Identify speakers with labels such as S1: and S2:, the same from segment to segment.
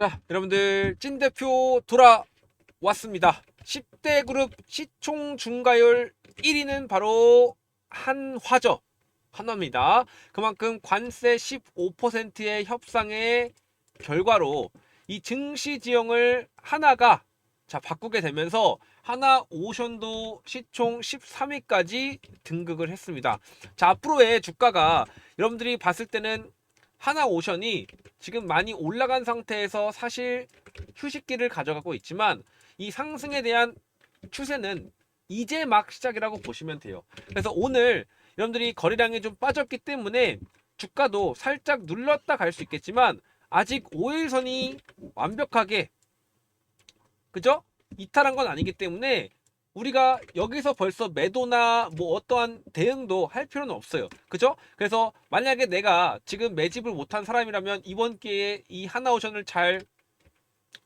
S1: 자, 여러분들 찐 대표 돌아왔습니다. 10대 그룹 시총 중가율 1위는 바로 한화죠. 한화입니다. 그만큼 관세 15%의 협상의 결과로 이 증시 지형을 하나가 자 바꾸게 되면서 하나 오션도 시총 13위까지 등극을 했습니다. 자 앞으로의 주가가 여러분들이 봤을 때는 하나 오션이 지금 많이 올라간 상태에서 사실 휴식기를 가져가고 있지만 이 상승에 대한 추세는 이제 막 시작이라고 보시면 돼요. 그래서 오늘 여러분들이 거래량이 좀 빠졌기 때문에 주가도 살짝 눌렀다 갈 수 있겠지만 아직 5일선이 완벽하게 그죠? 이탈한 건 아니기 때문에 우리가 여기서 벌써 매도나 뭐 어떠한 대응도 할 필요는 없어요. 그죠? 그래서 만약에 내가 지금 매집을 못한 사람이라면 이번 기회에 이 하나오션을 잘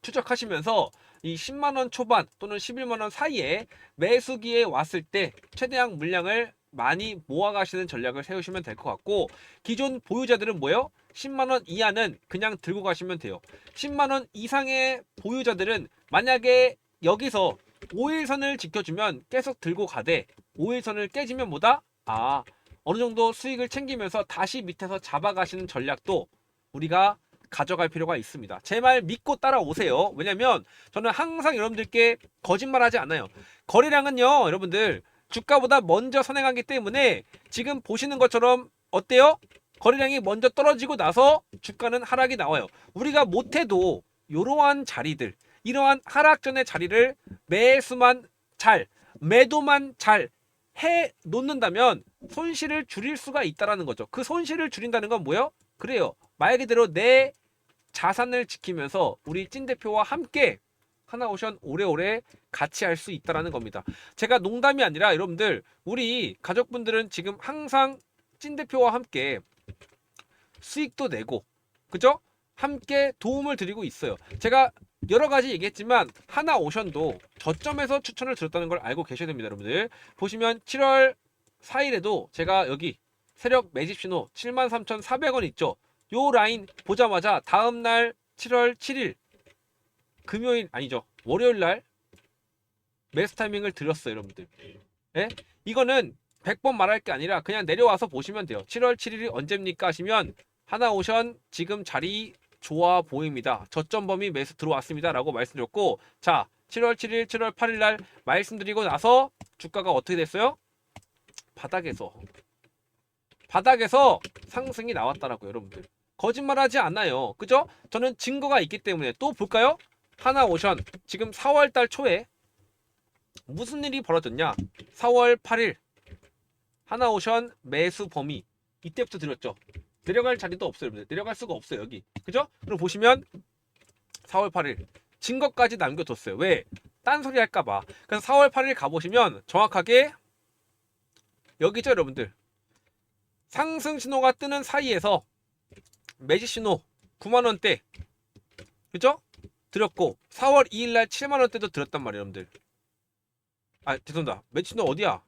S1: 추적하시면서 이 10만원 초반 또는 11만원 사이에 매수기에 왔을 때 최대한 물량을 많이 모아가시는 전략을 세우시면 될 것 같고 기존 보유자들은 뭐예요? 10만원 이하는 그냥 들고 가시면 돼요. 10만원 이상의 보유자들은 만약에 여기서 5일선을 지켜주면 계속 들고 가되 5일선을 깨지면 뭐다? 아 어느 정도 수익을 챙기면서 다시 밑에서 잡아가시는 전략도 우리가 가져갈 필요가 있습니다. 제 말 믿고 따라오세요. 왜냐면 저는 항상 여러분들께 거짓말하지 않아요. 거래량은요, 여러분들 주가보다 먼저 선행하기 때문에 지금 보시는 것처럼 어때요? 거래량이 먼저 떨어지고 나서 주가는 하락이 나와요. 우리가 못해도 이러한 자리들, 이러한 하락 전의 자리를 매수만 잘, 매도만 잘 해 놓는다면 손실을 줄일 수가 있다라는 거죠. 그 손실을 줄인다는 건 뭐예요? 그래요. 말 그대로 내 자산을 지키면서 우리 찐 대표와 함께 하나오션 오래오래 같이 할 수 있다라는 겁니다. 제가 농담이 아니라 여러분들 우리 가족분들은 지금 항상 찐 대표와 함께 수익도 내고 그죠? 함께 도움을 드리고 있어요. 제가 여러 가지 얘기했지만 하나 오션도 저점에서 추천을 드렸다는 걸 알고 계셔야 됩니다, 여러분들. 보시면 7월 4일에도 제가 여기 세력 매집 신호 73,400원 있죠. 요 라인 보자마자 다음 날 7월 7일 금요일 아니죠. 월요일 날 매수 타이밍을 드렸어요, 여러분들. 예? 이거는 100번 말할 게 아니라 그냥 내려와서 보시면 돼요. 7월 7일이 언제입니까 하시면 하나 오션 지금 자리 좋아 보입니다. 저점 범위 매수 들어왔습니다. 라고 말씀드렸고 자 7월 7일 7월 8일 날 말씀드리고 나서 주가가 어떻게 됐어요? 바닥에서 바닥에서 상승이 나왔다라고요 여러분들 거짓말하지 않아요 그죠? 저는 증거가 있기 때문에 또 볼까요? 하나 오션 지금 4월 달 초에 무슨 일이 벌어졌냐 4월 8일 하나 오션 매수 범위 이때부터 드렸죠 내려갈 자리도 없어요. 여러분들 내려갈 수가 없어요 여기. 그죠? 그럼 보시면 4월 8일 증거까지 남겨뒀어요. 왜? 딴소리 할까 봐. 그래서 4월 8일 가보시면 정확하게 여기죠 여러분들? 상승 신호가 뜨는 사이에서 매지 신호 9만 원대. 그죠? 드렸고 4월 2일 날 7만 원대도 드렸단 말이에요 여러분들. 아 죄송합니다. 매지 신호 어디야?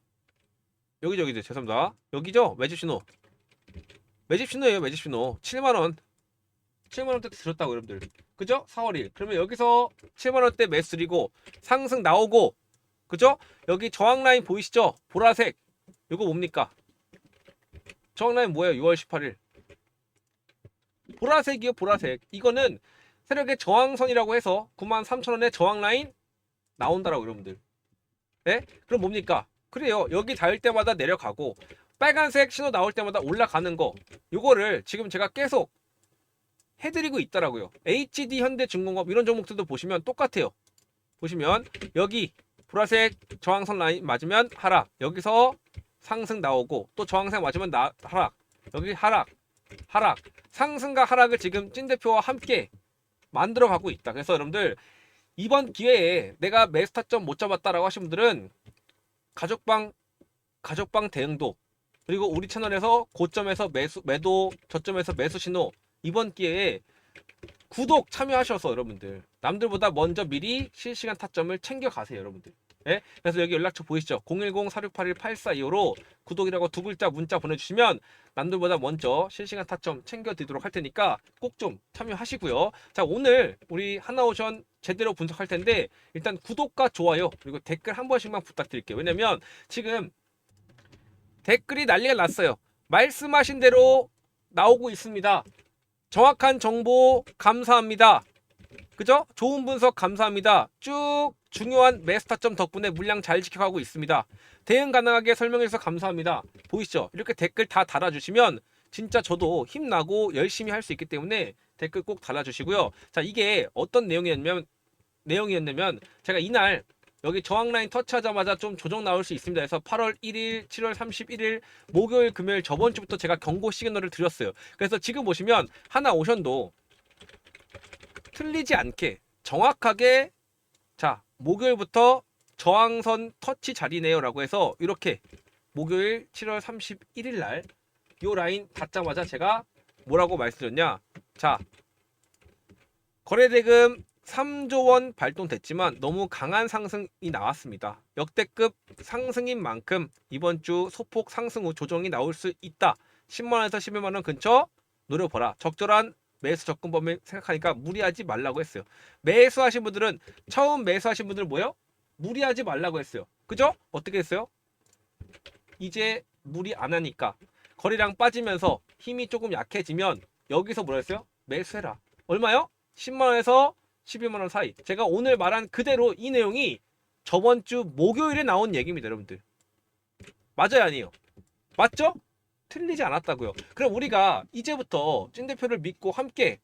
S1: 여기죠 여기죠. 죄송합니다. 여기죠? 매집 신호 매집 신호예요 매집 신호 7만원 7만원대 드렸다고 여러분들 그죠? 4월 1일 그러면 여기서 7만원대 매수 드리고 상승 나오고 그죠? 여기 저항 라인 보이시죠? 보라색 이거 뭡니까? 저항 라인 뭐예요? 6월 18일 보라색이요 보라색 이거는 세력의 저항선이라고 해서 93,000원의 저항 라인 나온다라고 여러분들 네? 그럼 뭡니까? 그래요 여기 닿을 때마다 내려가고 빨간색 신호 나올 때마다 올라가는 거 요거를 지금 제가 계속 해드리고 있더라고요. HD 현대중공업 이런 종목들도 보시면 똑같아요. 보시면 여기 보라색 저항선 라인 맞으면 하락 여기서 상승 나오고 또 저항선 맞으면 나, 하락 여기 하락 하락. 상승과 하락을 지금 찐 대표와 함께 만들어 가고 있다. 그래서 여러분들 이번 기회에 내가 매스타점 못 잡았다라고 하신 분들은 가족방 가족방 대응도 그리고 우리 채널에서 고점에서 매수 매도 저점에서 매수 신호 이번 기회에 구독 참여하셔서 여러분들 남들보다 먼저 미리 실시간 타점을 챙겨 가세요 여러분들 예? 그래서 여기 연락처 보이시죠? 010-4681-8425로 구독이라고 두 글자 문자 보내주시면 남들보다 먼저 실시간 타점 챙겨드리도록 할 테니까 꼭 좀 참여하시고요. 자 오늘 우리 하나오션 제대로 분석할 텐데 일단 구독과 좋아요 그리고 댓글 한 번씩만 부탁드릴게요. 왜냐면 지금 댓글이 난리가 났어요. 말씀하신 대로 나오고 있습니다. 정확한 정보 감사합니다. 그죠? 좋은 분석 감사합니다. 쭉 중요한 메스타점 덕분에 물량 잘 지켜가고 있습니다. 대응 가능하게 설명해주셔서 감사합니다. 보이시죠? 이렇게 댓글 다 달아주시면 진짜 저도 힘나고 열심히 할 수 있기 때문에 댓글 꼭 달아주시고요. 자, 이게 어떤 내용이었냐면, 내용이었냐면, 제가 이날 여기 저항 라인 터치하자마자 좀 조정 나올 수 있습니다. 그래서 8월 1일, 7월 31일, 목요일, 금요일 저번 주부터 제가 경고 시그널을 드렸어요. 그래서 지금 보시면 하나 오션도 틀리지 않게 정확하게 자 목요일부터 저항선 터치 자리네요라고 해서 이렇게 목요일 7월 31일 날 요 라인 닿자마자 제가 뭐라고 말씀드렸냐 자 거래대금 3조 원 발동됐지만 너무 강한 상승이 나왔습니다. 역대급 상승인 만큼 이번 주 소폭 상승 후 조정이 나올 수 있다. 10만 원에서 11만 원 근처 노려보라. 적절한 매수 접근 범위 생각하니까 무리하지 말라고 했어요. 매수하신 분들은 처음 매수하신 분들은 뭐요? 무리하지 말라고 했어요. 그죠? 어떻게 했어요? 이제 무리 안 하니까 거래량 빠지면서 힘이 조금 약해지면 여기서 뭐라 했어요? 매수해라. 얼마요? 10만 원에서 12만 원 사이. 제가 오늘 말한 그대로 이 내용이 저번 주 목요일에 나온 얘기입니다, 여러분들. 맞아요, 아니에요? 맞죠? 틀리지 않았다고요. 그럼 우리가 이제부터 찐 대표를 믿고 함께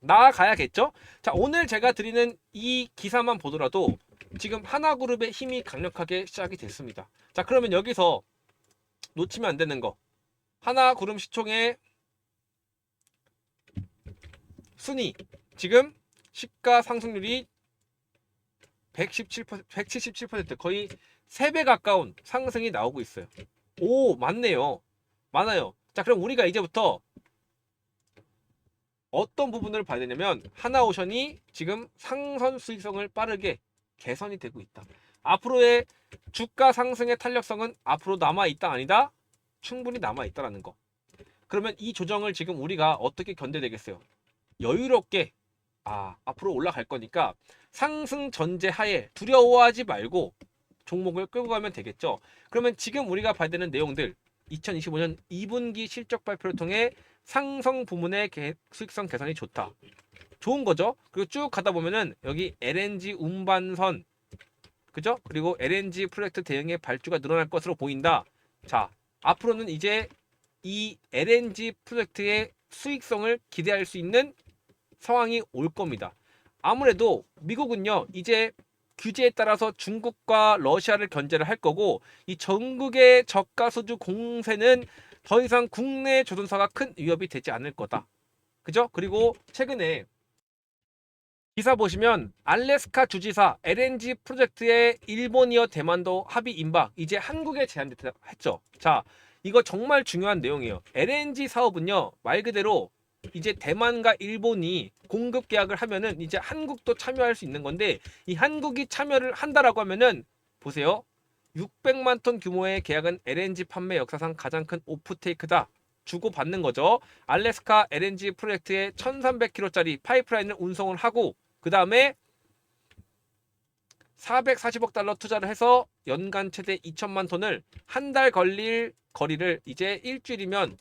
S1: 나아가야겠죠? 자, 오늘 제가 드리는 이 기사만 보더라도 지금 하나그룹의 힘이 강력하게 시작이 됐습니다. 자, 그러면 여기서 놓치면 안 되는 거. 하나그룹 시총의 순위. 지금 시가 상승률이 117%, 177% 거의 3배 가까운 상승이 나오고 있어요. 오, 맞네요. 많아요. 자, 그럼 우리가 이제부터 어떤 부분을 봐야 되냐면 하나오션이 지금 상선 수익성을 빠르게 개선이 되고 있다. 앞으로의 주가 상승의 탄력성은 앞으로 남아 있다 아니다? 충분히 남아 있다라는 거. 그러면 이 조정을 지금 우리가 어떻게 견뎌내겠어요? 여유롭게 아, 앞으로 올라갈 거니까 상승 전제 하에 두려워하지 말고 종목을 끌고 가면 되겠죠. 그러면 지금 우리가 봐야 되는 내용들 2025년 2분기 실적 발표를 통해 상성 부문의 개- 수익성 개선이 좋다. 좋은 거죠. 그리고 쭉 가다 보면은 여기 LNG 운반선 그죠? 그리고 LNG 프로젝트 대응의 발주가 늘어날 것으로 보인다. 자, 앞으로는 이제 이 LNG 프로젝트의 수익성을 기대할 수 있는 상황이 올 겁니다. 아무래도 미국은요, 이제 규제에 따라서 중국과 러시아를 견제를 할 거고 이 전국의 저가 소주 공세는 더 이상 국내 조선사가 큰 위협이 되지 않을 거다. 그죠? 그리고 최근에 기사 보시면 알래스카 주지사 LNG 프로젝트의 일본이어 대만도 합의 임박 이제 한국에 제한됐죠. 자, 이거 정말 중요한 내용이에요. LNG 사업은요 말 그대로 이제 대만과 일본이 공급 계약을 하면은 이제 한국도 참여할 수 있는 건데 이 한국이 참여를 한다라고 하면은 보세요. 600만 톤 규모의 계약은 LNG 판매 역사상 가장 큰 오프테이크다. 주고 받는 거죠. 알래스카 LNG 프로젝트에 1,300km짜리 파이프라인을 운송을 하고 그 다음에 440억 달러 투자를 해서 연간 최대 2천만 톤을 한 달 걸릴 거리를 이제 일주일이면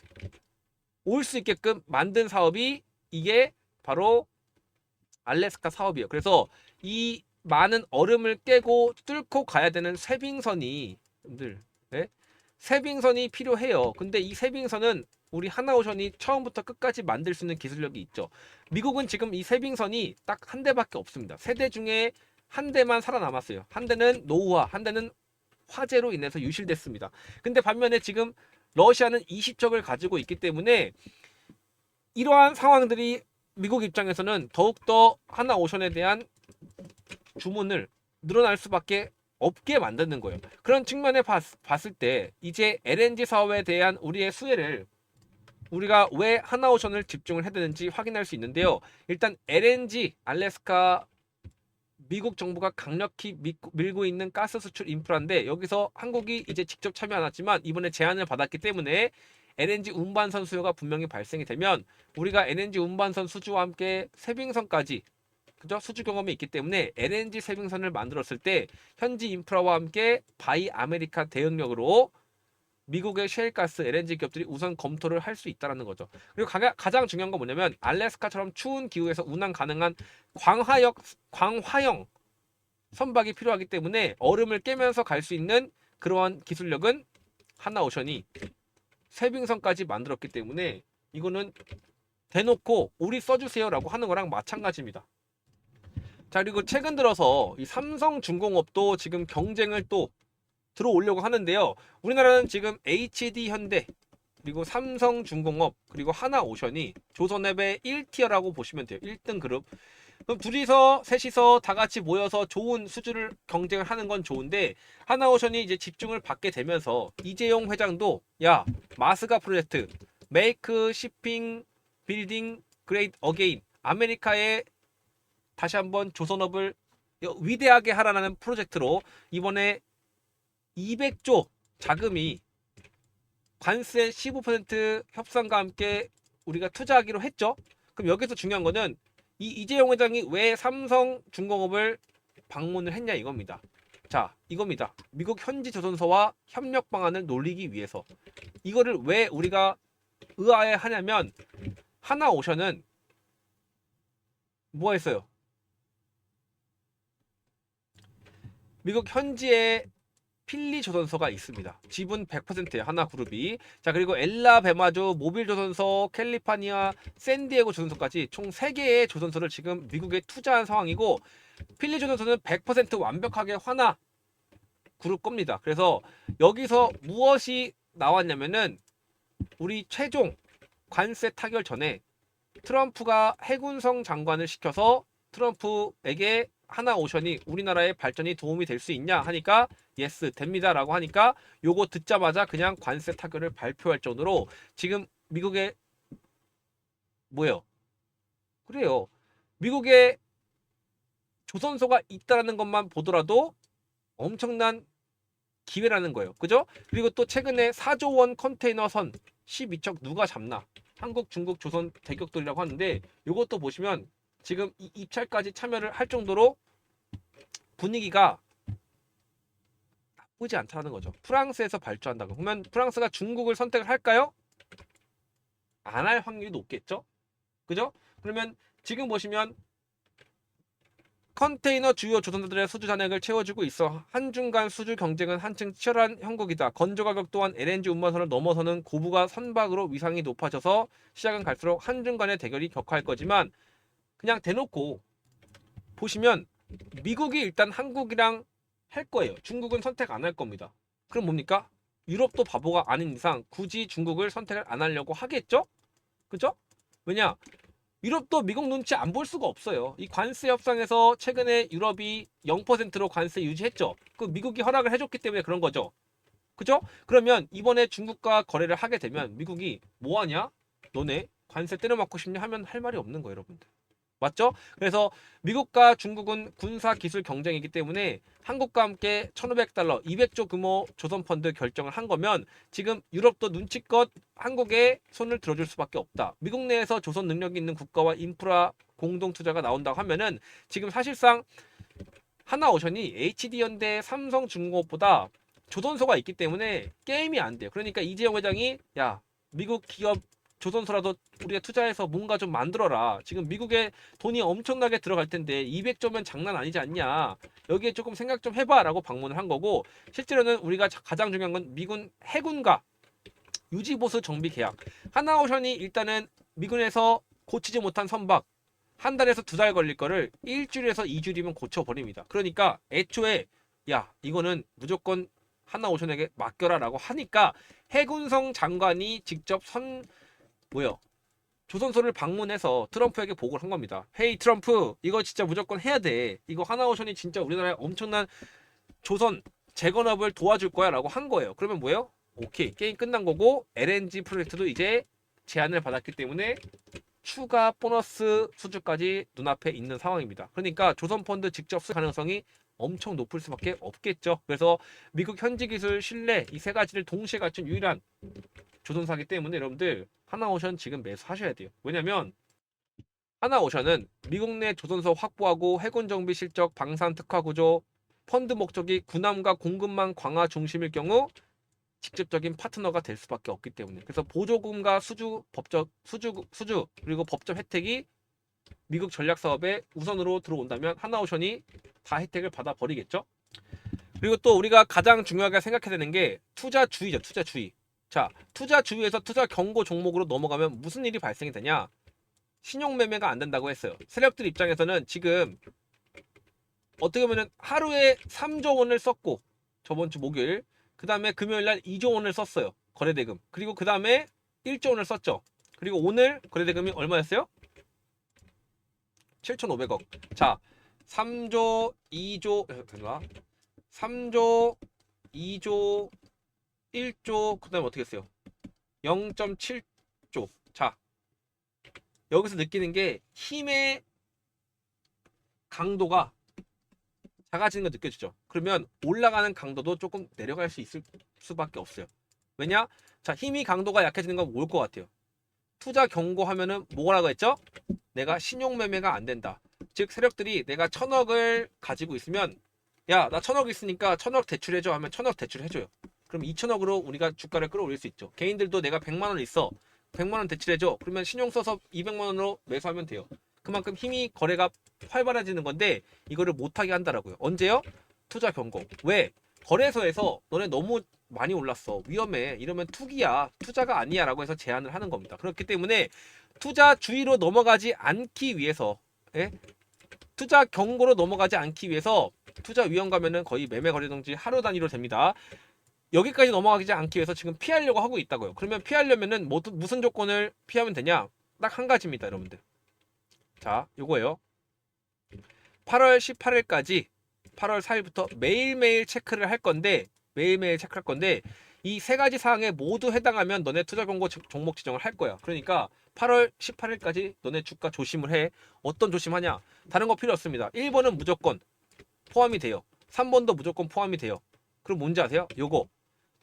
S1: 올 수 있게끔 만든 사업이 이게 바로 알래스카 사업이에요. 그래서 이 많은 얼음을 깨고 뚫고 가야 되는 쇠빙선이 여러분들 네? 쇠빙선이 필요해요. 근데 이 쇠빙선은 우리 하나오션이 처음부터 끝까지 만들 수 있는 기술력이 있죠. 미국은 지금 이 쇠빙선이 딱 한 대밖에 없습니다. 세 대 중에 한 대만 살아남았어요. 한 대는 노후화, 한 대는 화재로 인해서 유실됐습니다. 근데 반면에 지금 러시아는 20척을 가지고 있기 때문에 이러한 상황들이 미국 입장에서는 더욱더 하나 오션에 대한 주문을 늘어날 수밖에 없게 만드는 거예요. 그런 측면에 봤, 봤을 때 이제 LNG 사업에 대한 우리의 수혜를 우리가 왜 하나오션을 집중을 해야 되는지 확인할 수 있는데요. 일단 LNG 알래스카 미국 정부가 강력히 미- 밀고 있는 가스 수출 인프라인데 여기서 한국이 이제 직접 참여 안 했지만 이번에 제안을 받았기 때문에 LNG 운반선 수요가 분명히 발생이 되면 우리가 LNG 운반선 수주와 함께 세빙선까지 그죠? 수주 경험이 있기 때문에 LNG 세빙선을 만들었을 때 현지 인프라와 함께 바이 아메리카 대응력으로 미국의 셰일가스 LNG 기업들이 우선 검토를 할 수 있다라는 거죠. 그리고 가, 가장 중요한 건 뭐냐면 알래스카처럼 추운 기후에서 운항 가능한 광화역 광화형 선박이 필요하기 때문에 얼음을 깨면서 갈 수 있는 그러한 기술력은 하나오션이 세빙선까지 만들었기 때문에 이거는 대놓고 우리 써주세요라고 하는 거랑 마찬가지입니다. 자 그리고 최근 들어서 이 삼성중공업도 지금 경쟁을 또 들어오려고 하는데요. 우리나라는 지금 HD 현대 그리고 삼성중공업 그리고 하나오션이 조선앱의 1티어라고 보시면 돼요. 1등 그룹. 그럼 둘이서 셋이서 다 같이 모여서 좋은 수주를 경쟁을 하는 건 좋은데 하나오션이 이제 집중을 받게 되면서 이재용 회장도 야 마스가 프로젝트 메이크 시핑 빌딩 그레이트 어게인 아메리카에 다시 한번 조선업을 위대하게 하라는 프로젝트로 이번에 200조 자금이 관세 15% 협상과 함께 우리가 투자하기로 했죠. 그럼 여기서 중요한 거는 이 이재용 회장이 왜 삼성중공업을 방문을 했냐 이겁니다. 자, 이겁니다. 미국 현지 조선소와 협력 방안을 놀리기 위해서 이거를 왜 우리가 의아해 하냐면 하나 오션은 뭐 했어요? 미국 현지에 필리 조선소가 있습니다. 지분 100%예요. 하나 그룹이. 자, 그리고 엘라베마주, 모빌 조선소, 캘리파니아, 샌디에고 조선소까지 총 3개의 조선소를 지금 미국에 투자한 상황이고 필리 조선소는 100% 완벽하게 하나 그룹 겁니다. 그래서 여기서 무엇이 나왔냐면은 우리 최종 관세 타결 전에 트럼프가 해군성 장관을 시켜서 트럼프에게 하나 오션이 우리나라의 발전이 도움이 될 수 있냐 하니까 예스 됩니다라고 하니까 요거 듣자마자 그냥 관세 타결을 발표할 정도로 지금 미국의 뭐예요? 그래요. 미국에 조선소가 있다라는 것만 보더라도 엄청난 기회라는 거예요. 그죠? 그리고 또 최근에 4조 원 컨테이너 선 12척 누가 잡나? 한국, 중국, 조선 대격돌이라고 하는데 이것도 보시면 지금 이 입찰까지 참여를 할 정도로 분위기가 나쁘지 않다는 거죠. 프랑스에서 발주한다고. 그러면 프랑스가 중국을 선택을 할까요? 안 할 확률이 높겠죠? 그죠? 그러면 지금 보시면 컨테이너 주요 조선사들의 수주 잔액을 채워주고 있어 한중 간 수주 경쟁은 한층 치열한 형국이다. 건조 가격 또한 LNG 운반선을 넘어서는 고부가 선박으로 위상이 높아져서 시작은 갈수록 한중 간의 대결이 격화할 거지만 그냥 대놓고 보시면 미국이 일단 한국이랑 할 거예요. 중국은 선택 안 할 겁니다. 그럼 뭡니까? 유럽도 바보가 아닌 이상 굳이 중국을 선택을 안 하려고 하겠죠? 그죠? 왜냐? 유럽도 미국 눈치 안 볼 수가 없어요. 이 관세 협상에서 최근에 유럽이 0%로 관세 유지했죠. 그 미국이 허락을 해줬기 때문에 그런 거죠. 그죠? 그러면 이번에 중국과 거래를 하게 되면 미국이 뭐 하냐? 너네 관세 때려맞고 싶냐 하면 할 말이 없는 거예요, 여러분들. 맞죠? 그래서 미국과 중국은 군사 기술 경쟁이기 때문에 한국과 함께 1,500달러, 200조 규모 조선 펀드 결정을 한 거면 지금 유럽도 눈치껏 한국에 손을 들어줄 수밖에 없다. 미국 내에서 조선 능력이 있는 국가와 인프라 공동 투자가 나온다고 하면은 지금 사실상 하나오션이 HD 현대, 삼성 중공업보다 조선소가 있기 때문에 게임이 안 돼요. 그러니까 이재용 회장이 야 미국 기업 조선소라도 우리가 투자해서 뭔가 좀 만들어라. 지금 미국에 돈이 엄청나게 들어갈 텐데 200조면 장난 아니지 않냐. 여기에 조금 생각 좀 해봐라고 방문을 한 거고 실제로는 우리가 자- 가장 중요한 건 미군 해군과 유지보수 정비 계약. 하나오션이 일단은 미군에서 고치지 못한 선박 한 달에서 두 달 걸릴 거를 일주일에서 이주일이면 고쳐버립니다. 그러니까 애초에 야 이거는 무조건 하나오션에게 맡겨라라고 하니까 해군성 장관이 직접 선 뭐요? 조선소를 방문해서 트럼프에게 보고를 한 겁니다. 헤이 트럼프 이거 진짜 무조건 해야 돼. 이거 하나오션이 진짜 우리나라에 엄청난 조선 재건업을 도와줄 거야 라고 한 거예요. 그러면 뭐예요? 오케이 게임 끝난 거고 LNG 프로젝트도 이제 제안을 받았기 때문에 추가 보너스 수주까지 눈앞에 있는 상황입니다. 그러니까 조선펀드 직접 수익 가능성이 엄청 높을 수밖에 없겠죠. 그래서 미국 현지 기술 신뢰 이 세 가지를 동시에 갖춘 유일한 조선사기 때문에 여러분들 하나오션 지금 매수하셔야 돼요. 왜냐면 하나오션은 미국 내 조선소 확보하고 해군 정비 실적, 방산 특화 구조, 펀드 목적이 군함과 공급망 강화 중심일 경우 직접적인 파트너가 될 수밖에 없기 때문에 그래서 보조금과 수주 법적 수주 수주 그리고 법적 혜택이 미국 전략 사업에 우선으로 들어온다면 하나오션이 다 혜택을 받아 버리겠죠. 그리고 또 우리가 가장 중요하게 생각해야 되는 게 투자주의죠. 투자주의. 자, 투자 주의에서 투자 경고 종목으로 넘어가면 무슨 일이 발생이 되냐? 신용 매매가 안 된다고 했어요. 세력들 입장에서는 지금 어떻게 보면 하루에 3조 원을 썼고 저번 주 목요일 그 다음에 금요일 날 2조 원을 썼어요. 거래대금. 그리고 그 다음에 1조 원을 썼죠. 그리고 오늘 거래대금이 얼마였어요? 7,500억. 자, 3조, 2조, 잠깐만. 3조, 2조, 1조, 그 다음에 어떻게 했어요? 0.7조. 자, 여기서 느끼는 게 힘의 강도가 작아지는 거 느껴지죠. 그러면 올라가는 강도도 조금 내려갈 수 있을 수밖에 없어요. 왜냐? 자, 힘이 강도가 약해지는 건뭘것 같아요? 투자 경고하면은 뭐라고 했죠? 내가 신용 매매가 안 된다. 즉 세력들이 내가 천억을 가지고 있으면 야, 나 천억 있으니까 천억 대출해줘 하면 천억 대출해줘요. 그럼 2천억으로 우리가 주가를 끌어올릴 수 있죠. 개인들도 내가 100만 원 있어. 100만 원 대출해 줘. 그러면 신용 써서 200만 원으로 매수하면 돼요. 그만큼 힘이 거래가 활발해지는 건데 이거를 못하게 한다라고요. 언제요? 투자 경고. 왜? 거래소에서 너네 너무 많이 올랐어. 위험해. 이러면 투기야. 투자가 아니야. 라고 해서 제안을 하는 겁니다. 그렇기 때문에 투자 주의로 넘어가지 않기 위해서 예? 투자 경고로 넘어가지 않기 위해서 투자 위험 가면은 거의 매매 거래 동지 하루 단위로 됩니다. 여기까지 넘어가지 않기 위해서 지금 피하려고 하고 있다고요. 그러면 피하려면은 뭐, 무슨 조건을 피하면 되냐? 딱 한 가지입니다, 여러분들. 자, 요거예요. 8월 18일까지 8월 4일부터 매일매일 체크를 할 건데 매일매일 체크할 건데 이 세 가지 사항에 모두 해당하면 너네 투자 공고 종목 지정을 할 거야. 그러니까 8월 18일까지 너네 주가 조심을 해. 어떤 조심하냐? 다른 거 필요 없습니다. 1번은 무조건 포함이 돼요. 3번도 무조건 포함이 돼요. 그럼 뭔지 아세요? 요거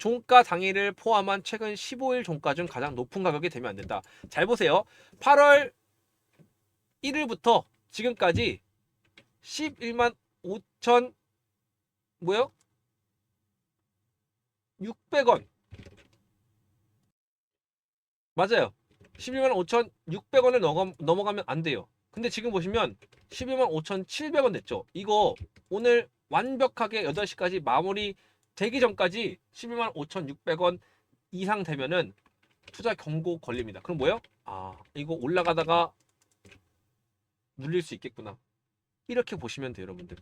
S1: 종가 당일을 포함한 최근 15일 종가 중 가장 높은 가격이 되면 안 된다. 잘 보세요. 8월 1일부터 지금까지 11만 5천 뭐요? 600원 맞아요. 11만 5천 600원을 넘어, 넘어가면 안 돼요. 근데 지금 보시면 11만 5천 700원 됐죠. 이거 오늘 완벽하게 8시까지 마무리 되기 전까지 11만 5천 600원 이상 되면은 투자 경고 걸립니다. 그럼 뭐예요? 아, 이거 올라가다가 눌릴 수 있겠구나. 이렇게 보시면 돼요, 여러분들.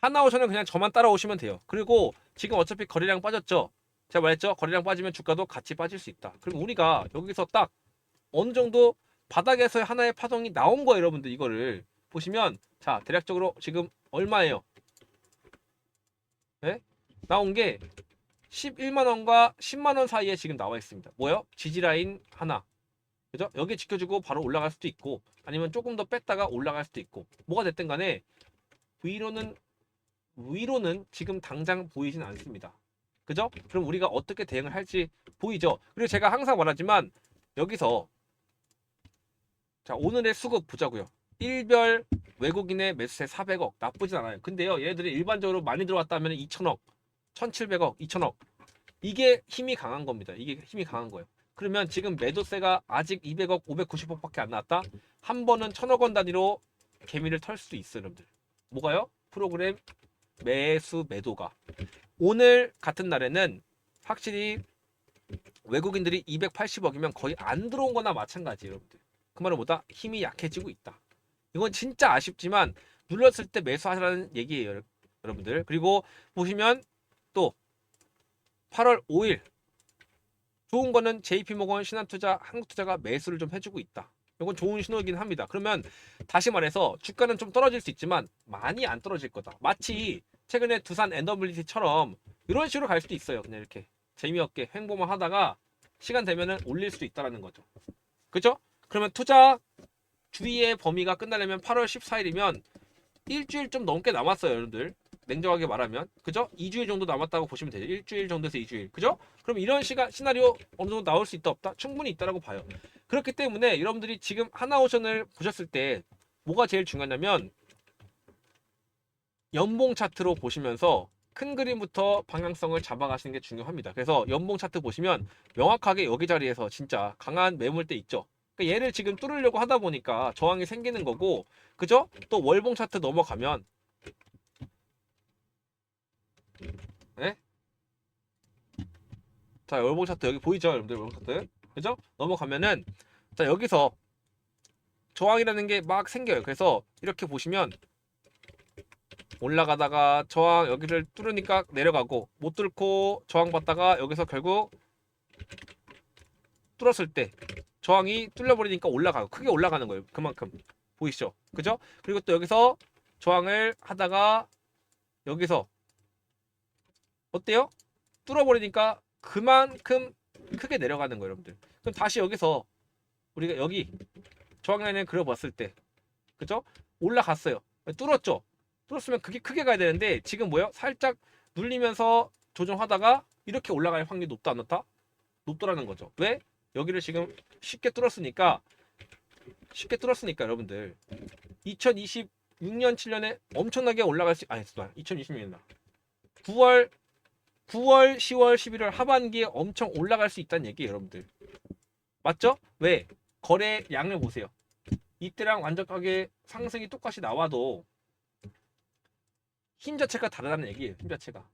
S1: 하나오션은 그냥 저만 따라오시면 돼요. 그리고 지금 어차피 거래량 빠졌죠. 제가 말했죠. 거래량 빠지면 주가도 같이 빠질 수 있다. 그럼 우리가 여기서 딱 어느 정도 바닥에서 하나의 파동이 나온 거예요, 여러분들. 이거를 보시면 자, 대략적으로 지금 얼마예요? 네? 나온 게 11만 원과 10만 원 사이에 지금 나와 있습니다. 뭐요? 지지 라인 하나. 그죠? 여기 지켜주고 바로 올라갈 수도 있고 아니면 조금 더 뺐다가 올라갈 수도 있고 뭐가 됐든 간에 위로는 위로는 지금 당장 보이진 않습니다. 그죠? 그럼 우리가 어떻게 대응을 할지 보이죠? 그리고 제가 항상 말하지만 여기서 자 오늘의 수급 보자고요. 일별 외국인의 매수세 400억 나쁘진 않아요. 근데요 얘들이 일반적으로 많이 들어왔다면 2천억, 1,700억, 2천억 이게 힘이 강한 겁니다. 이게 힘이 강한 거예요. 그러면 지금 매도세가 아직 200억, 590억밖에 안 나왔다. 한 번은 천억 원 단위로 개미를 털 수도 있어요, 여러분들. 뭐가요? 프로그램 매수 매도가 오늘 같은 날에는 확실히 외국인들이 280억이면 거의 안 들어온 거나 마찬가지예요, 여러분들. 그 말은 뭐다? 힘이 약해지고 있다. 이건 진짜 아쉽지만 눌렀을 때 매수하라는 얘기예요, 여러분들. 그리고 보시면 또 8월 5일 좋은 거는 JP모건, 신한투자, 한국투자가 매수를 좀 해주고 있다. 이건 좋은 신호이긴 합니다. 그러면 다시 말해서 주가는 좀 떨어질 수 있지만 많이 안 떨어질 거다. 마치 최근에 두산 NWT처럼 이런 식으로 갈 수도 있어요. 그냥 이렇게 재미없게 횡보만 하다가 시간 되면은 올릴 수도 있다라는 거죠. 그죠? 그러면 투자 주의의 범위가 끝나려면 8월 14일이면 일주일 좀 넘게 남았어요, 여러분들. 냉정하게 말하면. 그죠? 2주일 정도 남았다고 보시면 되죠. 일주일 정도에서 2주일. 그죠? 그럼 이런 시간, 시나리오 어느 정도 나올 수 있다, 없다? 충분히 있다라고 봐요. 그렇기 때문에 여러분들이 지금 하나오션을 보셨을 때 뭐가 제일 중요하냐면 연봉 차트로 보시면서 큰 그림부터 방향성을 잡아가시는 게 중요합니다. 그래서 연봉 차트 보시면 명확하게 여기 자리에서 진짜 강한 매물대 있죠. 그러니까 얘를 지금 뚫으려고 하다 보니까 저항이 생기는 거고, 그죠? 또 월봉 차트 넘어가면, 네? 자, 월봉 차트 여기 보이죠, 여러분들 월봉 차트, 그죠? 넘어가면은 자 여기서 저항이라는 게 막 생겨요. 그래서 이렇게 보시면 올라가다가 저항 여기를 뚫으니까 내려가고 못 뚫고 저항 받다가 여기서 결국 뚫었을 때 저항이 뚫려버리니까 올라가고 크게 올라가는 거예요. 그만큼 보이시죠? 그죠? 그리고 또 여기서 저항을 하다가 여기서 어때요? 뚫어버리니까 그만큼 크게 내려가는 거예요, 여러분들. 그럼 다시 여기서 우리가 여기 저항 라인을 그려봤을 때, 그죠? 올라갔어요. 뚫었죠? 뚫었으면 그게 크게 가야 되는데 지금 뭐예요? 살짝 눌리면서 조정하다가 이렇게 올라갈 확률이 높다 안 높다? 높더라는 거죠. 왜? 여기를 지금 쉽게 뚫었으니까 쉽게 뚫었으니까 여러분들 2026년 7년에 엄청나게 올라갈 수 아니 2026년이다. 9월 9월 10월 11월 하반기에 엄청 올라갈 수 있다는 얘기예요, 여러분들. 맞죠? 왜? 거래 양을 보세요. 이때랑 완벽하게 상승이 똑같이 나와도 힘 자체가 다르다는 얘기예요. 힘 자체가.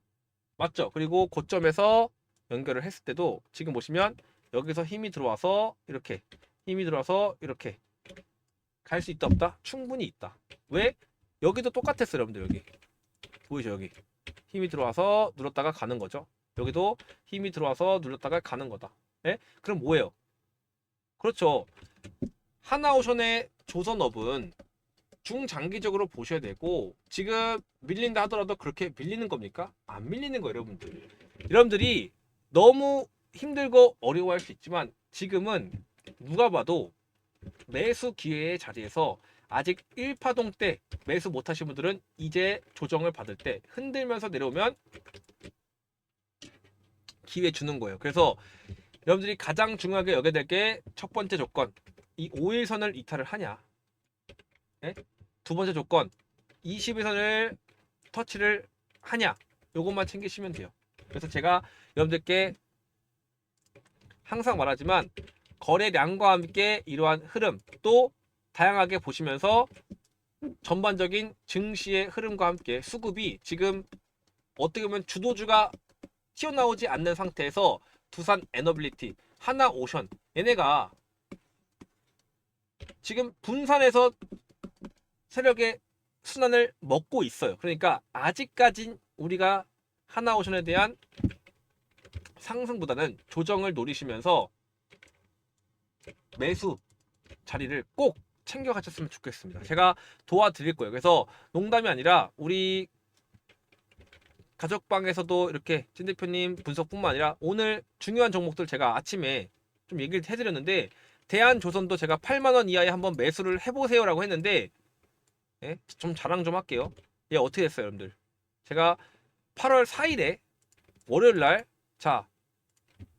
S1: 맞죠? 그리고 고점에서 연결을 했을 때도 지금 보시면 여기서 힘이 들어와서 이렇게 힘이 들어와서 이렇게 갈 수 있다 없다? 충분히 있다. 왜? 여기도 똑같았어요, 여러분들 여기. 보이죠, 여기. 힘이 들어와서 눌렀다가 가는 거죠. 여기도 힘이 들어와서 눌렀다가 가는 거다. 예? 그럼 뭐예요? 그렇죠. 하나오션의 조선업은 중장기적으로 보셔야 되고 지금 밀린다 하더라도 그렇게 밀리는 겁니까? 안 밀리는 거예요, 여러분들. 여러분들이 너무 힘들고 어려워할 수 있지만 지금은 누가 봐도 매수 기회의 자리에서 아직 1파동 때 매수 못 하신 분들은 이제 조정을 받을 때 흔들면서 내려오면 기회 주는 거예요. 그래서 여러분들이 가장 중요하게 여겨야 될 게 첫 번째 조건 이 5일선을 이탈을 하냐 예? 두 번째 조건 21선을 터치를 하냐 요것만 챙기시면 돼요 그래서 제가 여러분들께 항상 말하지만 거래량과 함께 이러한 흐름 또 다양하게 보시면서 전반적인 증시의 흐름과 함께 수급이 지금 어떻게 보면 주도주가 튀어나오지 않는 상태에서 두산 에너빌리티, 하나 오션 얘네가 지금 분산해서 세력의 순환을 먹고 있어요. 그러니까 아직까진 우리가 하나 오션에 대한 상승보다는 조정을 노리시면서 매수 자리를 꼭 챙겨 가셨으면 좋겠습니다. 제가 도와드릴 거예요. 그래서 농담이 아니라 우리 가족방에서도 이렇게 찐 대표님 분석뿐만 아니라 오늘 중요한 종목들 제가 아침에 좀 얘기를 해드렸는데 대한조선도 제가 8만 원 이하에 한번 매수를 해보세요라고 했는데 예? 좀 자랑 좀 할게요. 예 어떻게 됐어요, 여러분들? 제가 8월 4일에 월요일 날자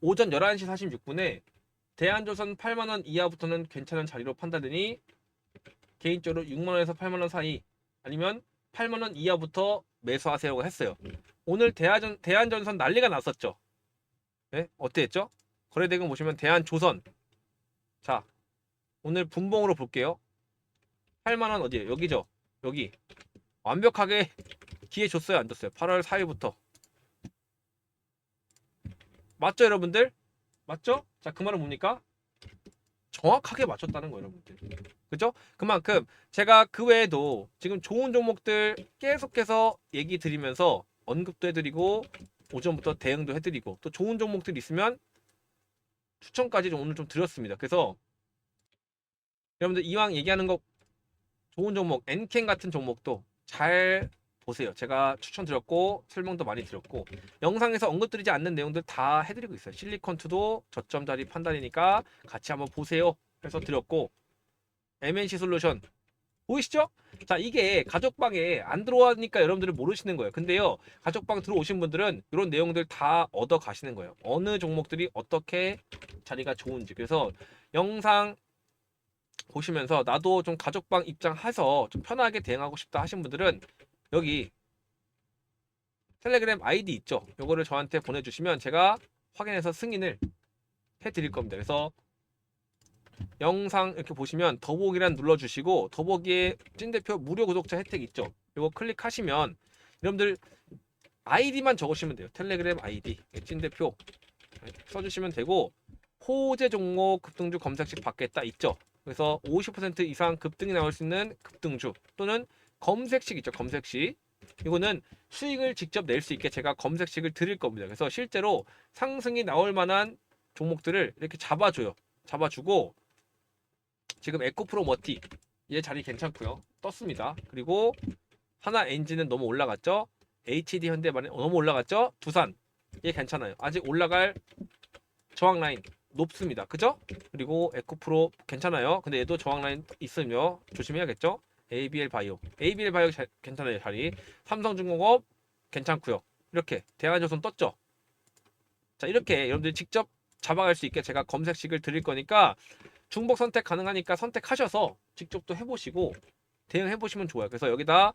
S1: 오전 11시 46분에 대한조선 8만 원 이하부터는 괜찮은 자리로 판단되니 개인적으로 6만 원에서 8만 원 사이 아니면 8만 원 이하부터 매수하세요가 했어요. 오늘 대한전 대한전선 난리가 났었죠. 네? 어땠죠? 거래대금 보시면 대한조선. 자, 오늘 분봉으로 볼게요. 8만 원 어디에? 여기죠. 여기. 완벽하게 기회 줬어요, 안 줬어요? 8월 4일부터. 맞죠, 여러분들? 맞죠? 자, 그 말은 뭡니까? 정확하게 맞췄다는 거예요, 여러분들. 그죠? 그만큼 제가 그 외에도 지금 좋은 종목들 계속해서 얘기 드리면서 언급도 해드리고 오전부터 대응도 해드리고 또 좋은 종목들 있으면 추천까지 좀 오늘 좀 드렸습니다. 그래서 여러분들 이왕 얘기하는 거 좋은 종목 엔캔 같은 종목도 잘 보세요. 제가 추천드렸고 설명도 많이 드렸고 영상에서 언급드리지 않는 내용들 다 해드리고 있어요. 실리콘2도 저점 자리 판단이니까 같이 한번 보세요. 해서 드렸고 MNC 솔루션 보이시죠? 자 이게 가족방에 안 들어가니까 여러분들은 모르시는 거예요. 근데요 가족방 들어오신 분들은 이런 내용들 다 얻어 가시는 거예요. 어느 종목들이 어떻게 자리가 좋은지. 그래서 영상 보시면서 나도 좀 가족방 입장해서 좀 편하게 대응하고 싶다 하신 분들은 여기 텔레그램 아이디 있죠. 요거를 저한테 보내주시면 제가 확인해서 승인을 해드릴 겁니다. 그래서 영상 이렇게 보시면 더보기란 눌러주시고 더보기에 찐대표 무료 구독자 혜택 있죠. 요거 클릭하시면 여러분들 아이디만 적으시면 돼요. 텔레그램 아이디 찐대표 써주시면 되고 호재 종목 급등주 검색식 받겠다 있죠. 그래서 50% 이상 급등이 나올 수 있는 급등주 또는 검색식 있죠. 검색식 이거는 수익을 직접 낼 수 있게 제가 검색식을 드릴 겁니다. 그래서 실제로 상승이 나올 만한 종목들을 이렇게 잡아줘요. 잡아주고 지금 에코프로 머티 얘 자리 괜찮고요. 떴습니다. 그리고 하나 엔진은 너무 올라갔죠. HD 현대만에 너무 올라갔죠. 두산 얘 괜찮아요. 아직 올라갈 저항 라인 높습니다. 그죠? 그리고 에코프로 괜찮아요. 근데 얘도 저항 라인 있으며 조심해야겠죠. ABL 바이오, ABL 바이오 자- 괜찮아요 자리. 삼성중공업 괜찮고요. 이렇게 대한조선 떴죠. 자 이렇게 여러분들이 직접 잡아갈 수 있게 제가 검색식을 드릴 거니까 중복 선택 가능하니까 선택하셔서 직접 또 해보시고 대응해 보시면 좋아요. 그래서 여기다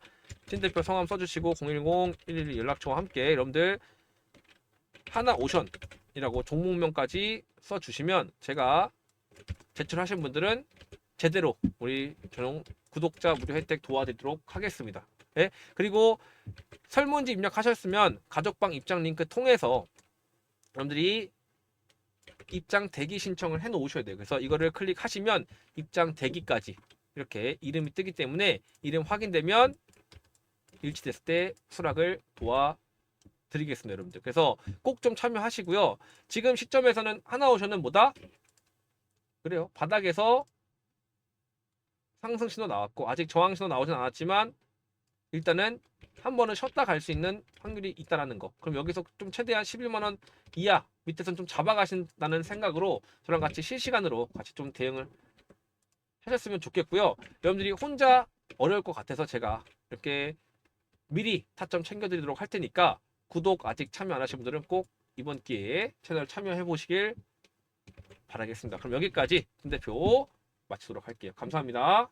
S1: 찐대표 성함 써주시고 010-112 연락처와 함께 여러분들 하나 오션이라고 종목명까지 써주시면 제가 제출하신 분들은 제대로 우리 전용 구독자 무료 혜택 도와드리도록 하겠습니다. 예? 그리고 설문지 입력하셨으면 가족방 입장 링크 통해서 여러분들이 입장 대기 신청을 해 놓으셔야 돼요. 그래서 이거를 클릭하시면 입장 대기까지 이렇게 이름이 뜨기 때문에 이름 확인되면 일치됐을 때 수락을 도와 드리겠습니다, 여러분들. 그래서 꼭 좀 참여하시고요. 지금 시점에서는 하나오션은 뭐다? 그래요. 바닥에서 상승 신호 나왔고 아직 저항 신호 나오진 않았지만 일단은 한 번은 쉬었다 갈 수 있는 확률이 있다라는 거. 그럼 여기서 좀 최대한 11만 원 이하 밑에선 좀 잡아가신다는 생각으로 저랑 같이 실시간으로 같이 좀 대응을 하셨으면 좋겠고요. 여러분들이 혼자 어려울 것 같아서 제가 이렇게 미리 타점 챙겨드리도록 할 테니까 구독 아직 참여 안 하신 분들은 꼭 이번 기회에 채널 참여해 보시길 바라겠습니다. 그럼 여기까지 김 대표 마치도록 할게요. 감사합니다.